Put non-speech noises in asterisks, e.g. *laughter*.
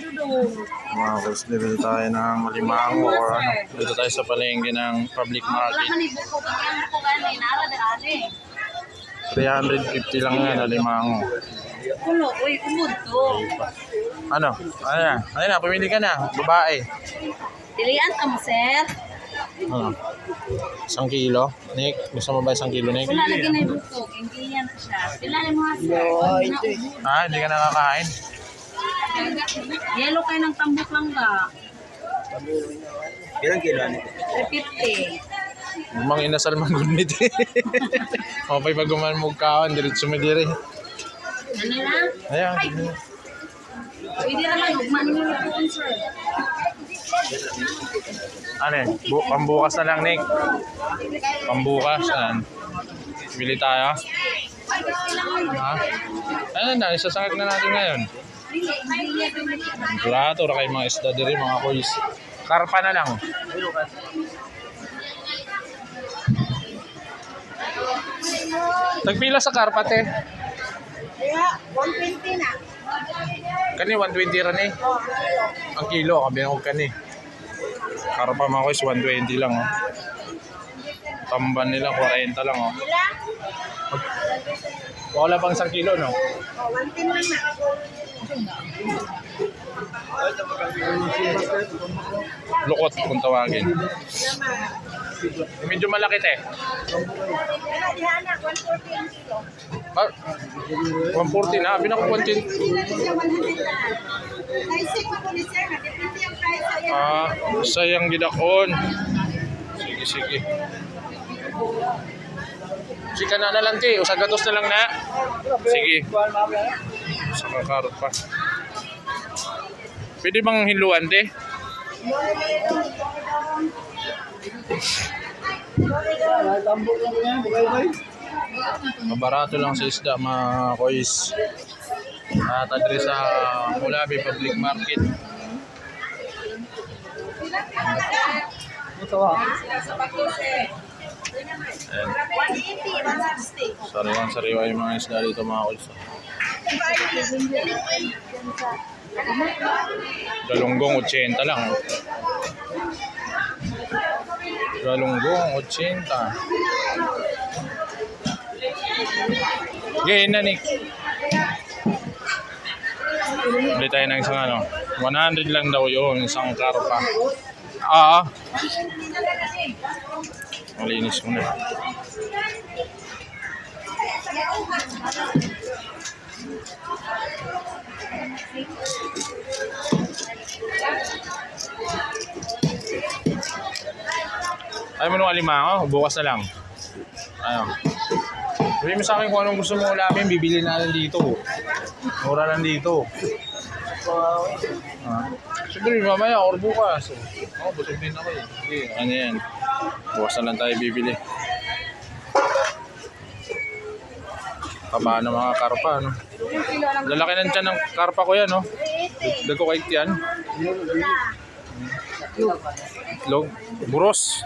Mga boss, bibili tayo ng limango or ano. Dito tayo sa palengke ng public Wala market. man ibuko ka ang buko gani nara de ani. 350 lang yan na limango. Kulo, uy, umod to. Ano? Ano na? Ano na? Pumili ka na. Babae. Dilian ka mo, sir. Ano? Isang kilo? Nick, gusto mo ba isang kilo, Nick? Wala lagi na ibuko, hindi yan siya. Pila ni mo ha, sir? Ah, hindi ka nakakain? Yellow kayo ng tambok lang ka. Ilang kilo ano? 350. Mang inasal man gunit eh. *laughs* Mapay pag gumanmog kaon, diretso mo dire. Ano na? Ayan. Pwede naman, hugman nyo lutuin, sir. Ano eh? Bu pambukas na lang, Nick. Pambukas. Ayan. Bili tayo. Ha? Ano na, isasangag na natin ngayon. Plato, ra kayo mga isda diri, mga kuys. Karpa na lang. Tagpila sa karpa, te. Kaya, 120 na. Kani 120 ran eh. Ang kilo, kabi ako kani. Karpa mga kuys, 120 lang oh. Tamban nila, 40 lang oh. Wala pang isang kilo, no? Oh, 110 lang na. Lukot kung tawagin. Medyo malaki te. Wala, dihan na, 140 ang kilo. Ah, 140 na. Binako 110. Naisip mo ko ni sir, na depende ang price sa'yo. Ah, sayang gidakon. Sige, sige. Sika na na lang te. Usagatos na lang na. Sige. Sa kakarot pa. Pwede bang hiluan te? Mabarato lang sa isda mga kois. At adre sa Mulabi Public Market. Ayan. 180, 160. Sariwang sariwa yung mga isda dito mga kois. Galunggong 80 lang. oh. Galunggong 80. Gain na Nick. Bili tayo ng isang ano. 100 lang daw yun, isang karpa. Ah. Malinis mo na. Ayaw mo nung alimango, bukas na lang. Ayaw. Sabihin mo sa akin kung anong gusto mo ulamin, bibili na lang dito. Mura lang dito. Ah. Siguro mamaya or bukas. Ako, oh, busog din ako eh. Sige, ano yan. Bukas na lang tayo bibili. Taba ng mga karpa, no? Lalaki ng tiyan ng karpa ko yan, no? Dago kay yan. Itlog. Buros.